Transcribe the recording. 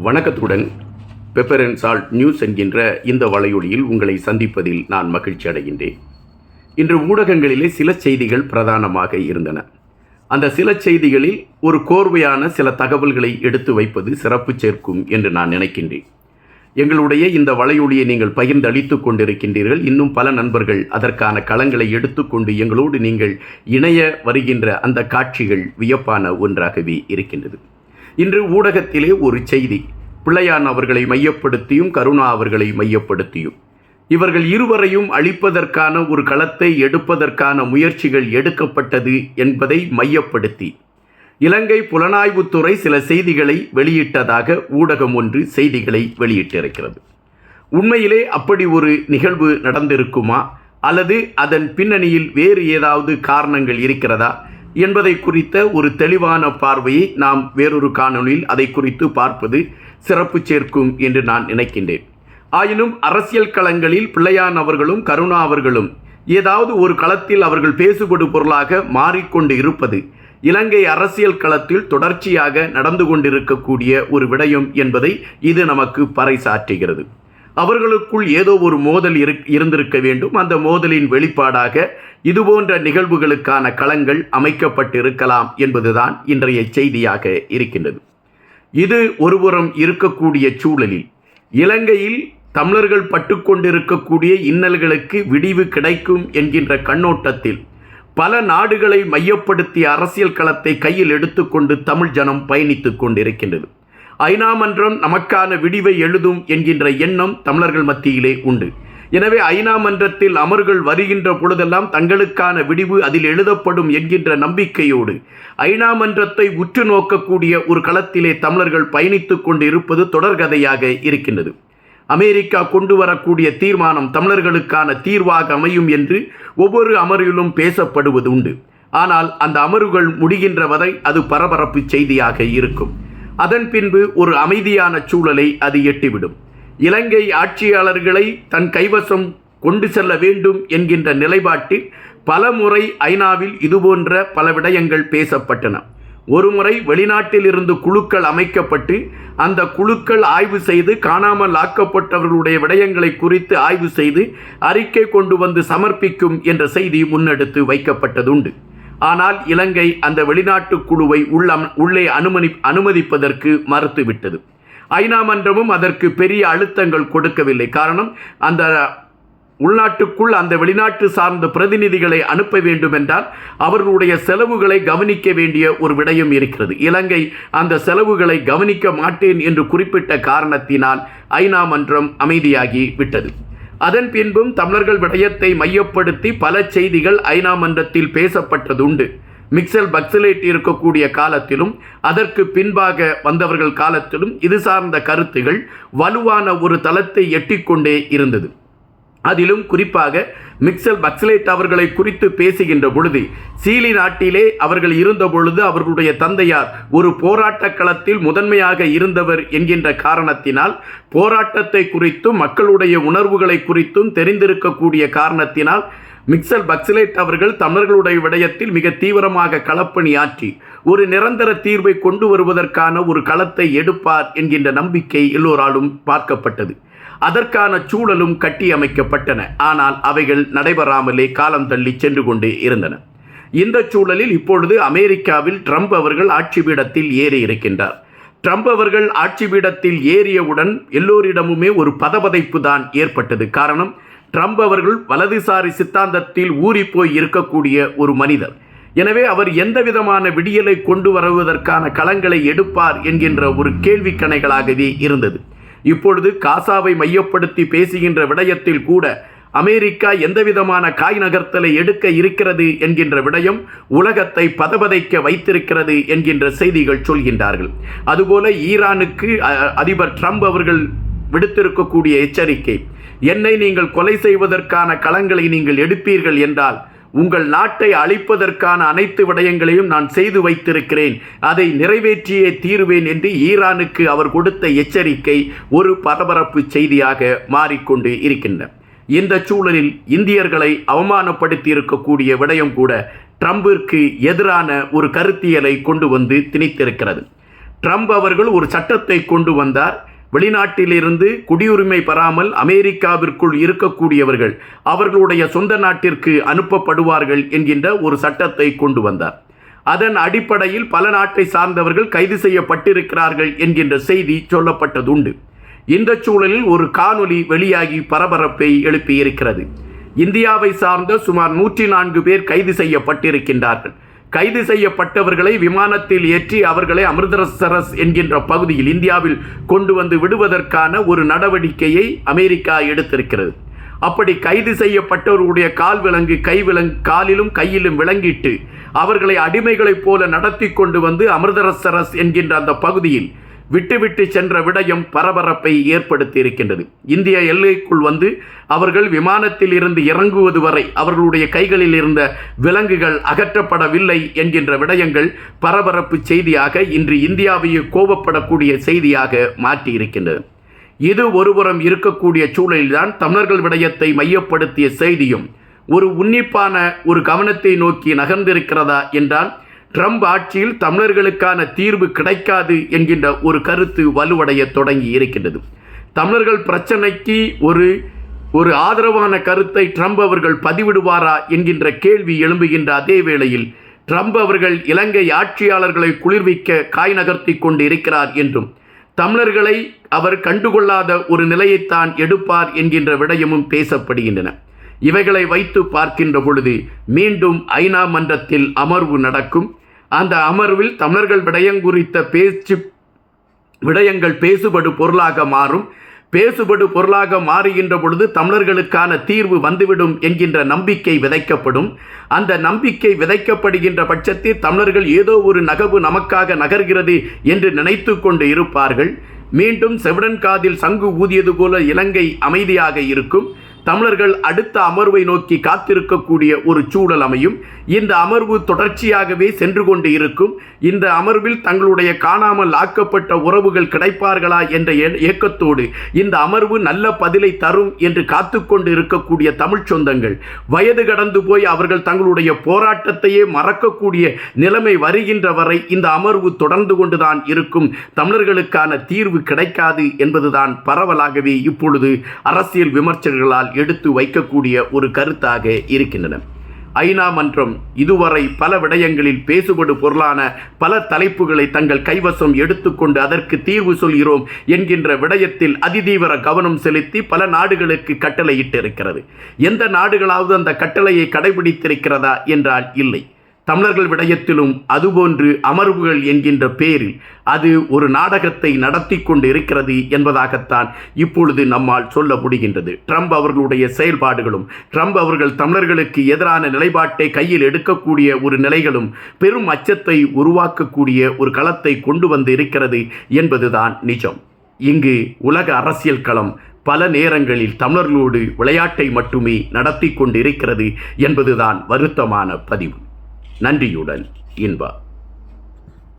வணக்கத்துடன். Pepper and salt news என்கின்ற இந்த வலையொலியில் உங்களை சந்திப்பதில் நான் மகிழ்ச்சி அடைகின்றேன். இன்று ஊடகங்களிலே சில செய்திகள் பிரதானமாக இருந்தன. அந்த சில செய்திகளில் ஒரு கோர்வையான சில தகவல்களை எடுத்து வைப்பது சிறப்பு சேர்க்கும் என்று நான் நினைக்கின்றேன். எங்களுடைய இந்த வலையொலியை நீங்கள் பகிர்ந்தளித்து கொண்டிருக்கின்றீர்கள். இன்னும் பல நண்பர்கள் அதற்கான களங்களை எடுத்துக்கொண்டு எங்களோடு நீங்கள் இணைய வருகின்ற அந்த காட்சிகள் வியப்பான ஒன்றாகவே இருக்கின்றது. இன்று ஊடகத்திலே ஒரு செய்தி. பிள்ளையான் அவர்களை மையப்படுத்தியும் கருணா அவர்களை மையப்படுத்தியும். இவர்கள் இருவரையும் அழிப்பதற்கான ஒரு களத்தை எடுப்பதற்கான முயற்சிகள் எடுக்கப்பட்டது என்பதை மையப்படுத்தி. இலங்கை புலனாய்வுத்துறை சில செய்திகளை வெளியிட்டதாக ஊடகம் ஒன்று செய்திகளை வெளியிட்டிருக்கிறது. உண்மையிலே அப்படி ஒரு நிகழ்வு நடந்திருக்குமா? அல்லது அதன் பின்னணியில் வேறு ஏதாவது காரணங்கள் இருக்கிறதா? என்பதை குறித்த ஒரு தெளிவான பார்வையை நாம் வேறொரு காணொளியில் அதை குறித்து பார்ப்பது சிறப்பு சேர்க்கும் என்று நான் நினைக்கின்றேன். ஆயினும் அரசியல் களங்களில் பிள்ளையான் அவர்களும் கருணா அவர்களும் ஏதாவது ஒரு களத்தில் அவர்கள் பேசுபடு பொருளாக மாறிக்கொண்டு இருப்பது இலங்கை அரசியல் களத்தில் தொடர்ச்சியாக நடந்து கொண்டிருக்கக்கூடிய ஒரு விடயம் என்பதை இது நமக்கு பறைசாற்றுகிறது. அவர்களுக்குள் ஏதோ ஒரு மோதல் இரு இருந்திருக்க வேண்டும். அந்த மோதலின் வெளிப்பாடாக இதுபோன்ற நிகழ்வுகளுக்கான களங்கள் அமைக்கப்பட்டிருக்கலாம் என்பதுதான் இன்றைய செய்தியாக இருக்கின்றது. இது ஒருபுறம் இருக்கக்கூடிய சூழலில் இலங்கையில் தமிழர்கள் பட்டுக்கொண்டிருக்கக்கூடிய இன்னல்களுக்கு விடிவு கிடைக்கும் என்கின்ற கண்ணோட்டத்தில் பல நாடுகளை மையப்படுத்திய அரசியல் களத்தை கையில் எடுத்துக்கொண்டு தமிழ் ஜனம் பயணித்துக் கொண்டிருக்கின்றது. ஐநா மன்றம் நமக்கான விடிவை எழுதும் என்கின்ற எண்ணம் தமிழர்கள் மத்தியிலே உண்டு. எனவே ஐநா மன்றத்தில் அமர்கள் வருகின்ற பொழுதெல்லாம் தங்களுக்கான விடிவு அதில் எழுதப்படும் என்கின்ற நம்பிக்கையோடு ஐநா மன்றத்தை உற்று நோக்கக்கூடிய ஒரு களத்திலே தமிழர்கள் பயணித்து கொண்டு இருப்பது தொடர்கதையாக இருக்கின்றது. அமெரிக்கா கொண்டு வரக்கூடிய தீர்மானம் தமிழர்களுக்கான தீர்வாக அமையும் என்று ஒவ்வொரு அமர்விலும் பேசப்படுவது உண்டு. ஆனால் அந்த அமர்வுகள் முடிகின்ற வரை அது பரபரப்பு செய்தியாக இருக்கும். அதன் பின்பு ஒரு அமைதியான சூழலை அது எட்டிவிடும். இலங்கை ஆட்சியாளர்களை தன் கைவசம் கொண்டு செல்ல வேண்டும் என்கின்ற நிலைப்பாட்டில் பல முறை ஐநாவில் இதுபோன்ற பல விடயங்கள் பேசப்பட்டன. ஒருமுறை வெளிநாட்டில் இருந்து குழுக்கள் அமைக்கப்பட்டு அந்த குழுக்கள் ஆய்வு செய்து காணாமல் ஆக்கப்பட்டவர்களுடைய விடயங்களை குறித்து ஆய்வு செய்து அறிக்கை கொண்டு வந்து சமர்ப்பிக்கும் என்ற செய்தி முன்னெடுத்து வைக்கப்பட்டதுண்டு. ஆனால் இலங்கை அந்த வெளிநாட்டு குழுவை உள்ளம் உள்ளே அனுமதி அனுமதிப்பதற்கு மறுத்துவிட்டது. ஐநா மன்றமும் அதற்கு பெரிய அழுத்தங்கள் கொடுக்கவில்லை. காரணம் அந்த உள்நாட்டுக்குள் அந்த வெளிநாட்டு சார்ந்த பிரதிநிதிகளை அனுப்ப வேண்டும் என்றால் அவர்களுடைய செலவுகளை கவனிக்க வேண்டிய ஒரு விடயம் இருக்கிறது. இலங்கை அந்த செலவுகளை கவனிக்க மாட்டேன் என்று குறிப்பிட்ட காரணத்தினால் ஐநா மன்றம் அமைதியாகி விட்டது. அதன் பின்பும் தமிழர்கள் விடயத்தை மையப்படுத்தி பல செய்திகள் ஐநா மன்றத்தில் பேசப்பட்டதுண்டு. மிக்சல் பக்சலேட் இருக்கக்கூடிய காலத்திலும் அதற்கு பின்பாக வந்தவர்கள் காலத்திலும் இது சார்ந்த கருத்துகள் வலுவான ஒரு தளத்தை எட்டிக்கொண்டே இருந்தது. அதிலும் குறிப்பாக மிக்சல் பக்ஸலேட் அவர்களை குறித்து பேசுகின்ற பொழுது சீலி நாட்டிலே அவர்கள் இருந்த பொழுது அவர்களுடைய தந்தையார் ஒரு போராட்ட களத்தில் முதன்மையாக இருந்தவர் என்கின்ற காரணத்தினால் போராட்டத்தை குறித்தும் மக்களுடைய உணர்வுகளை குறித்தும் தெரிந்திருக்கக்கூடிய காரணத்தினால் மிக்சல் பக்சலேட் அவர்கள் தமிழர்களுடைய விடயத்தில் மிக தீவிரமாக களப்பணியாற்றி ஒரு நிரந்தர தீர்வை கொண்டு வருவதற்கான ஒரு களத்தை எடுப்பார் என்கின்ற நம்பிக்கை எல்லோராலும் பார்க்கப்பட்டது. அதற்கான சூழலும் கட்டி அமைக்கப்பட்டன ஆனால் அவைகள் நடைபெறாமலே காலம் தள்ளி சென்று கொண்டே இருந்தன. இந்த சூழலில் இப்பொழுது அமெரிக்காவில் ட்ரம்ப் அவர்கள் ஆட்சி பீடத்தில் ஏறி இருக்கின்றார். ட்ரம்ப் அவர்கள் ஆட்சி பீடத்தில் ஏறியவுடன் எல்லோரிடமுமே ஒரு பதபதைப்பு தான் ஏற்பட்டது. காரணம் ட்ரம்ப் அவர்கள் வலதுசாரி சித்தாந்தத்தில் ஊறிப்போய் இருக்கக்கூடிய ஒரு மனிதர். எனவே அவர் எந்த விதமான விடியலை கொண்டு வருவதற்கான களங்களை எடுப்பார் என்கின்ற ஒரு கேள்விக்கணைகளாகவே இருந்தது. இப்பொழுது காசாவை மையப்படுத்தி பேசுகின்ற விடயத்தில் கூட அமெரிக்கா எந்த விதமான காய் நகர்த்தலை எடுக்க இருக்கிறது என்கின்ற விடயம் உலகத்தை பதபதைக்க வைத்திருக்கிறது என்கின்ற செய்திகள் சொல்கின்றார்கள். அதுபோல ஈரானுக்கு அதிபர் ட்ரம்ப் அவர்கள் விடுத்திருக்கக்கூடிய எச்சரிக்கை என்னை நீங்கள் கொலை செய்வதற்கான களங்களை நீங்கள் எடுப்பீர்கள் என்றால் உங்கள் நாட்டை அழிப்பதற்கான அனைத்து விடயங்களையும் நான் செய்து வைத்திருக்கிறேன். அதை நிறைவேற்றியே தீருவேன் என்று ஈரானுக்கு அவர் கொடுத்த எச்சரிக்கை ஒரு பரபரப்பு செய்தியாக மாறிக்கொண்டு இருக்கின்றன. இந்த சூழலில் இந்தியர்களை அவமானப்படுத்தி இருக்கக்கூடிய விடயம் கூட ட்ரம்பிற்கு எதிரான ஒரு கருத்தியலை கொண்டு வந்து திணித்திருக்கிறது. ட்ரம்ப் அவர்கள் ஒரு சட்டத்தை கொண்டு வந்தார். வெளிநாட்டிலிருந்து குடியுரிமை பெறாமல் அமெரிக்காவிற்குள் இருக்கக்கூடியவர்கள் அவர்களுடைய சொந்த நாட்டிற்கு அனுப்பப்படுவார்கள் என்கின்ற ஒரு சட்டத்தை கொண்டு வந்தார். அதன் அடிப்படையில் பல நாட்டை சார்ந்தவர்கள் கைது செய்யப்பட்டிருக்கிறார்கள் என்கின்ற செய்தி சொல்லப்பட்டதுண்டு. இந்த சூழலில் ஒரு காணொலி வெளியாகி பரபரப்பை எழுப்பியிருக்கிறது. இந்தியாவை சார்ந்த சுமார் நூற்றி நான்கு பேர் கைது செய்யப்பட்டிருக்கின்றார்கள். கைது செய்யப்பட்டவர்களை விமானத்தில் ஏற்றி அவர்களை அமிர்தசரஸ் என்கின்ற பகுதியில் இந்தியாவில் கொண்டு வந்து விடுவதற்கான ஒரு நடவடிக்கையை அமெரிக்கா எடுத்திருக்கிறது. அப்படி கைது செய்யப்பட்டவர்களுடைய கால் விலங்கு கை விலங்கு காலிலும் கையிலும் விளங்கிட்டு அவர்களை அடிமைகளைப் போல நடத்தி கொண்டு வந்து அமிர்தரசரஸ் என்கின்ற அந்த பகுதியில் விட்டுவிட்டு சென்ற விடயம் பரபரப்பை ஏற்படுத்தி இருக்கின்றது இந்திய எல்லைக்குள் வந்து அவர்கள் விமானத்தில் இருந்து இறங்குவது வரை அவர்களுடைய கைகளில் இருந்த விலங்குகள் அகற்றப்படவில்லை என்கின்ற விடயங்கள் பரபரப்பு செய்தியாக இன்று இந்தியாவையே கோபப்படக்கூடிய செய்தியாக மாற்றியிருக்கின்றது. இது ஒருபுறம் இருக்கக்கூடிய சூழலில்தான் தமிழர்கள் விடயத்தை மையப்படுத்திய செய்தியும் ஒரு உன்னிப்பான ஒரு கவனத்தை நோக்கி நகர்ந்திருக்கிறதா என்றால் ட்ரம்ப் ஆட்சியில் தமிழர்களுக்கான தீர்வு கிடைக்காது என்கின்ற ஒரு கருத்து வலுவடைய தொடங்கி இருக்கின்றது. தமிழர்கள் பிரச்சனைக்கு ஒரு ஒரு ஆதரவான கருத்தை ட்ரம்ப் அவர்கள் பதிவிடுவாரா என்கின்ற கேள்வி எழும்புகின்ற அதே வேளையில் ட்ரம்ப் அவர்கள் இலங்கை ஆட்சியாளர்களை குளிர்விக்க காய் நகர்த்தி கொண்டு இருக்கிறார் என்றும் தமிழர்களை அவர் கண்டுகொள்ளாத ஒரு நிலையைத்தான் எடுப்பார் என்கின்ற விடயமும் பேசப்படுகின்றன. இவைகளை வைத்து பார்க்கின்ற பொழுது மீண்டும் ஐநா மன்றத்தில் அமர்வு நடக்கும். அந்த அமர்வில் தமிழர்கள் விடயம் குறித்த பேச்சு விடயங்கள் பேசுபடு பொருளாக மாறும். பேசுபடு பொருளாக மாறுகின்ற பொழுது தமிழர்களுக்கான தீர்வு வந்துவிடும் என்கின்ற நம்பிக்கை விதைக்கப்படும். அந்த நம்பிக்கை விதைக்கப்படுகின்ற பட்சத்தில் தமிழர்கள் ஏதோ ஒரு நகவு நமக்காக நகர்கிறது என்று நினைத்து கொண்டு இருப்பார்கள். மீண்டும் செவிடன் காதில் சங்கு ஊதியது போல இலங்கை அமைதியாக இருக்கும். தமிழர்கள் அடுத்த அமர்வை நோக்கி காத்திருக்கக்கூடிய ஒரு சூழல் அமையும். இந்த அமர்வு தொடர்ச்சியாகவே சென்று கொண்டு இருக்கும். இந்த அமர்வில் தங்களுடைய காணாமல் ஆக்கப்பட்ட உறவுகள் கிடைப்பார்களா என்ற ஏ- ஏக்கத்தோடு இந்த அமர்வு நல்ல பதிலை தரும் என்று காத்துக்கொண்டு இருக்கக்கூடிய தமிழ் சொந்தங்கள். வயது கடந்து போய் அவர்கள் தங்களுடைய போராட்டத்தையே மறக்கக்கூடிய நிலைமை வருகின்ற வரை இந்த அமர்வு தொடர்ந்து கொண்டுதான் இருக்கும். தமிழர்களுக்கான தீர்வு கிடைக்காது என்பதுதான் பரவலாகவே இப்பொழுது அரசியல் விமர்சகர்களால் எடுத்து வைக்கக்கூடிய ஒரு கருத்தாக இருக்கின்றன. ஐநா மன்றம் இதுவரை பல விடயங்களில் பேசுபடு பொருளான பல தலைப்புகளை தங்கள் கைவசம் எடுத்துக்கொண்டு அதற்கு தீர்வு சொல்கிறோம் என்கின்ற விடயத்தில் அதிதீவிர கவனம் செலுத்தி பல நாடுகளுக்கு கட்டளையிட்டிருக்கிறது. எந்த நாடுகளாவது அந்த கட்டளையை கடைபிடித்திருக்கிறதா என்றால் இல்லை. தமிழர்கள் விடயத்திலும் அதுபோன்று அமர்வுகள் என்கின்ற பேரில் அது ஒரு நாடகத்தை நடத்தி கொண்டு இருக்கிறது என்பதாகத்தான் இப்பொழுது நம்மால் சொல்ல முடிகின்றது. ட்ரம்ப் அவர்களுடைய செயல்பாடுகளும் ட்ரம்ப் அவர்கள் தமிழர்களுக்கு எதிரான நிலைப்பாட்டை கையில் எடுக்கக்கூடிய ஒரு நிலைகளும் பெரும் அச்சத்தை உருவாக்கக்கூடிய ஒரு களத்தை கொண்டு வந்து இருக்கிறது என்பதுதான் நிஜம். இங்கு உலக அரசியல் களம் பல நேரங்களில் தமிழர்களோடு விளையாட்டை மட்டுமே நடத்தி கொண்டிருக்கிறது என்பதுதான் வருத்தமான பதிவு. நன்றியுடன் இன்பா.